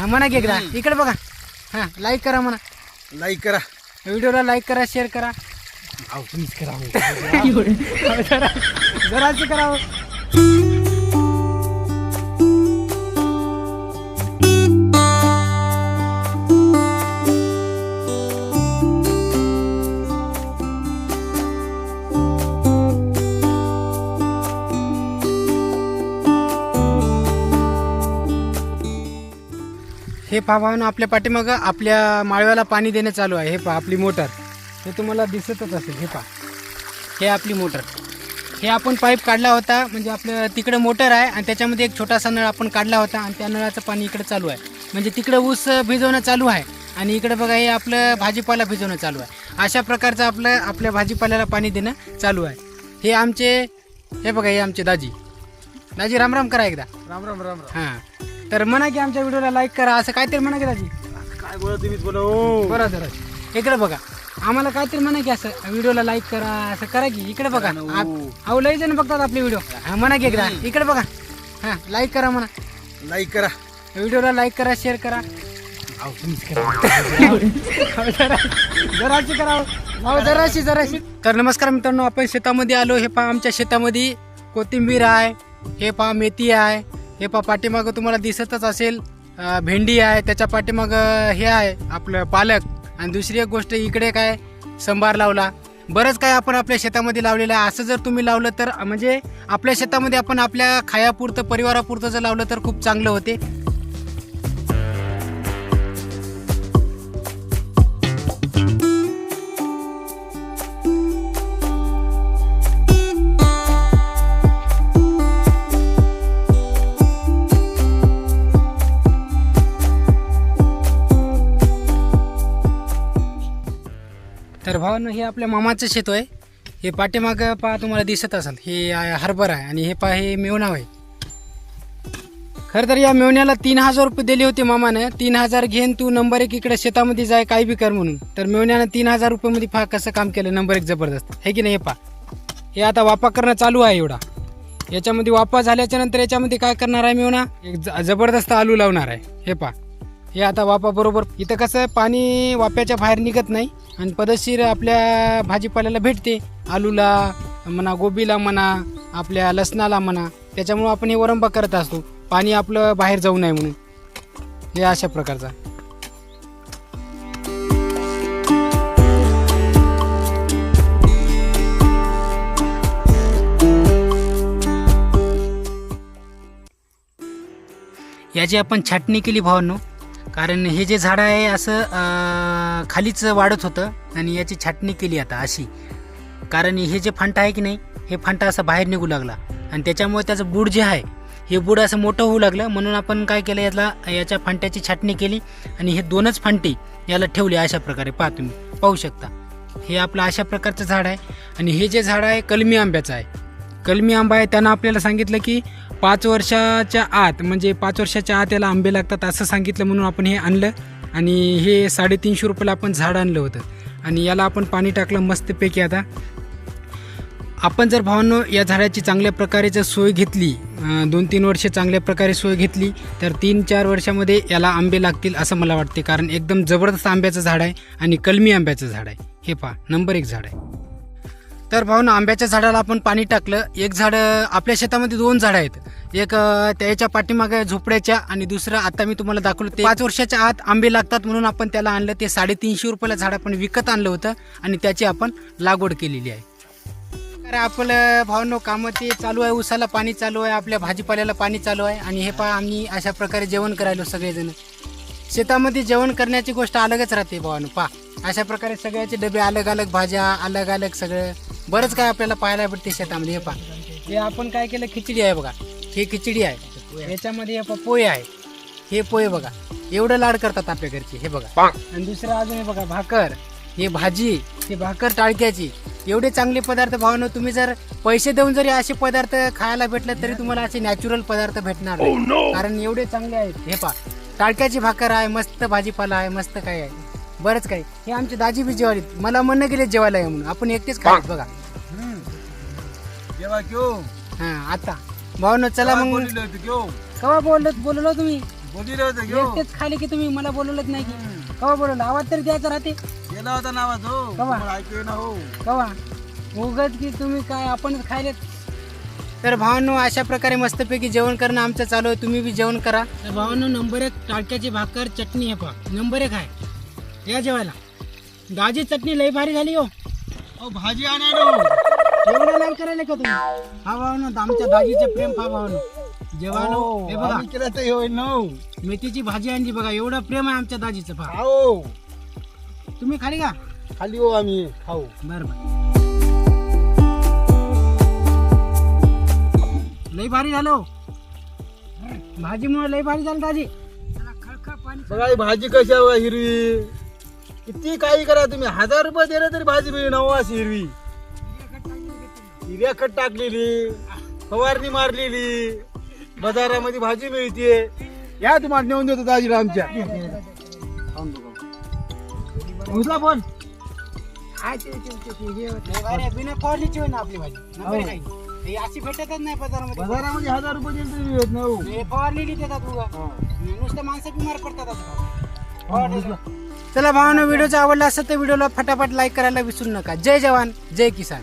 हा म्हणा की एकदा. इकडे बघा. हा लाईक करा म्हणा. लाईक करा. व्हिडिओला लाईक करा शेअर करा. अहो तुम्हीच करा हो. जरा करावं हे पहा भावना आपल्या पाठीमागं आपल्या माळव्याला पाणी देणं चालू आहे. हे पहा आपली मोटर. हे तुम्हाला दिसतच असेल. हे पहा. हे आपली मोटर. हे आपण पाईप काढला होता म्हणजे आपलं तिकडे मोटर आहे आणि त्याच्यामध्ये एक छोटासा नळ आपण काढला होता आणि त्या नळाचं पाणी इकडे चालू आहे. म्हणजे तिकडे ऊस भिजवणं चालू आहे आणि इकडे बघा हे आपलं भाजीपाला भिजवणं चालू आहे. अशा प्रकारचं आपलं आपल्या भाजीपाल्याला पाणी देणं चालू आहे. हे आमचे हे बघा हे आमचे दाजी. दाजी राम राम करा एकदा. राम राम राम राम. हां. तर म्हणा की आमच्या व्हिडिओला लाईक करा असं काहीतरी म्हणा की दाजी काय बोला तुम्हीच बोला हो. बरं जरा इकडे बघा. आम्हाला काहीतरी म्हणा की असं व्हिडिओला लाईक करा असं करा की. इकडे बघा. आप- अहो लई जण बघतात आपले व्हिडिओ. हा म्हणा की एकदा. इकडे बघा. हा लाईक करा म्हणा. लाईक करा. व्हिडिओला लाईक करा शेअर करा. अहो तुम्हीच करा. अहो, जरा जराशी करा. अहो, जराशी जराशी. तर नमस्कार मित्रांनो आपण शेतामध्ये आलो. हे पहा आमच्या शेतामध्ये कोथिंबीर आहे. हे पहा मेथी आहे. हे पा पाठीमागं तुम्हाला दिसतच असेल भेंडी आहे त्याच्या पाठीमागं हे आहे आपलं पालक. आणि दुसरी एक गोष्ट इकडे काय संभार लावला. बरंच काय आपण आपल्या शेतामध्ये लावलेलं आहे. असं जर तुम्ही लावलं तर म्हणजे आपल्या शेतामध्ये आपण आपल्या खायापुरतं परिवारापुरतं जर लावलं तर खूप चांगलं होते. तर भावानं हे आपल्या मामाचं शेत आहे हे पाठीमागं पहा तुम्हाला दिसत असेल. हे आहे हरभरा आहे आणि हे पहा हे मेवणाव आहे खरं तर या मेवण्याला तीन हजार रुपये दिले होते मामानं. तीन हजार घेऊन तू नंबर एक इकडे शेतामध्ये जाय काही बी कर म्हणून. तर मेवण्यानं तीन हजार रुपयामध्ये पहा कसं काम केलं नंबर एक जबरदस्त. आहे की नाही हे पहा हे आता वापा करणं चालू आहे एवढा. याच्यामध्ये वापा झाल्याच्यानंतर याच्यामध्ये काय करणार आहे मेवणा? एक ज- जबरदस्त आलू लावणार आहे. हे पहा हे आता वापा बरोबर इथं कसं पाणी वाप्याच्या बाहेर निघत नाही आणि पदशीर आपल्या भाजीपाल्याला भेटते. आलूला म्हणा गोबीला म्हणा आपल्या लसणाला म्हणा त्याच्यामुळं आपण हे वरंबा करत असतो. पाणी आपलं बाहेर जाऊ नये म्हणून. हे अशा प्रकारचा. याची आपण छाटणी केली भावांनो. कारण हे जे झाड आहे असं खालीच वाढत होतं आणि याची छाटणी केली आता अशी. कारण हे जे फांटा आहे की नाही हे फांटा असं बाहेर निघू लागला. आणि त्याच्यामुळे त्याचं बूड जे आहे हे बूड असं मोठं होऊ लागलं. म्हणून आपण काय केलं याला याच्या फांट्याची छाटणी केली आणि हे दोनच फांटे याला ठेवले अशा प्रकारे. पहा तुम्ही पाहू शकता. हे आपलं अशा प्रकारचं झाड आहे. आणि हे जे झाड आहे कलमी आंब्याचं आहे. कलमी आंबा आहे त्यानं आपल्याला सांगितलं की पाच वर्षाच्या आत म्हणजे पाच वर्षाच्या आत याला आंबे लागतात असं सांगितलं म्हणून आपण हे आणलं. आणि हे साडेतीनशे रुपयाला आपण झाड आणलं होतं. आणि याला आपण पाणी टाकलं मस्तपैकी आता. आपण जर भावांनो या झाडाची चांगल्या प्रकारे जर सोय घेतली दोन तीन वर्ष चांगल्या प्रकारे सोय घेतली तर तीन चार वर्षामध्ये याला आंबे लागतील असं मला वाटते. कारण एकदम जबरदस्त आंब्याचं झाड आहे आणि कलमी आंब्याचं झाड आहे. हे पहा नंबर एक झाड आहे. तर भाऊन आंब्याच्या झाडाला आपण पाणी टाकलं. एक झाड आपल्या शेतामध्ये दोन झाडं आहेत. एक त्याच्या पाठीमागे झोपड्याच्या आणि दुसरं आता मी तुम्हाला दाखवलं ते. पाच वर्षाच्या आत आंबे लागतात म्हणून आपण त्याला आणलं. ते साडेतीनशे रुपयाला झाड आपण विकत आणलं होतं आणि त्याची आपण लागवड केलेली आहे. तर आपलं भावनो कामं ते चालू आहे. उसाला पाणी चालू आहे. आपल्या भाजीपाल्याला पाणी चालू आहे. आणि हे पहा आम्ही अशा प्रकारे जेवण करायलो सगळेजण. शेतामध्ये जेवण करण्याची गोष्ट अलगच राहते भावानो पहा अशा प्रकारे सगळ्याचे डबे अलग अलग भाज्या अलग अलग सगळं. बरंच काय आपल्याला पाहायला भेटते शेतामध्ये हे पहा. हे आपण काय केलं खिचडी आहे बघा. हे खिचडी आहे. याच्यामध्ये हे पहा पोहे आहे. हे पोहे बघा. एवढं लाड करतात आपल्या घरचे हे बघा. आणि दुसरं अजून हे बघा भाकर. हे भाजी हे भाकर टाळक्याची. एवढे चांगले पदार्थ भावनो तुम्ही जर पैसे देऊन जरी असे पदार्थ खायला भेटले तरी तुम्हाला असे नॅचरल पदार्थ भेटणार नाही. कारण एवढे चांगले आहेत. हे पा टाळक्याची भाकर आहे मस्त भाजीपाला आहे मस्त काय आहे. बरंच काही. हे आमचे दाजी बी जेवायला मला म्हणणं गेले जेवायला ये म्हणून. आपण एकटेच खात बघा. जेव्हा क्यो हा आता. भावनो चला मग. बोललो होतो क्यो कवा बोललो बोललो तुम्ही? बोलिलं होतं घेऊ. एकटेच खाली की तुम्ही? मला बोलवलंच नाही की. कवा बोलवलं? आवाज तरी द्यायचा राहते. गेला होता नावाज हो. कवा? तुम्हाला ऐकू ना हो. कवा उगत की तुम्ही काय आपणच खायले तर भावांनो अशा प्रकारे मस्तपैकी जेवण करणं आमचं चालू आहे. तुम्ही बी जेवण करा. तर भावांनो नंबर एक टाळक्याची भाकर चटणी आहे पहा. नंबर एक आहे. या जेवायला. गाजी चटणी लई भारी झाली हो. अहो, भाजी आणा नो एवढं लाईक करायला का तुम्ही? हा भावानो आमच्या दाजीचे प्रेम हा भावानो. जेवानो हे बघा. केलं तर होय नो मेथीची भाजी आणली बघा एवढं प्रेम आहे आमच्या दाजीचं पहा. खाओ तुम्ही खाली का? खाली हो आम्ही खाऊ. बर बर. लई भारी झालं हो. भाजीमुळे लई भारी झालं दाजी. बघा ही भाजी कशी आहे बघा हिरवी. किती काही करा तुम्ही हजार रुपये दिले तरी भाजी मिळेल नऊ अशी हिरवी हिरव्या खत टाकलेली फवारणी मारलेली बाजारामध्ये भाजी मिळते या तुम्हाला नेऊन देतो दाजीला आमच्या उचला फोन बिना फवारणीची होईल ना आपली भाजी. ही अशी भेटतच नाही बाजारामध्ये बाजारामध्ये हजार रुपये दिले तरी हो. हे फवारलेली देतात हा. नुसतं माणसं बिमार पडतात असं चला भावानं व्हिडिओचा आवडला असेल तर व्हिडिओला फटाफट लाईक करायला विसरू नका. जय जवान जय किसान.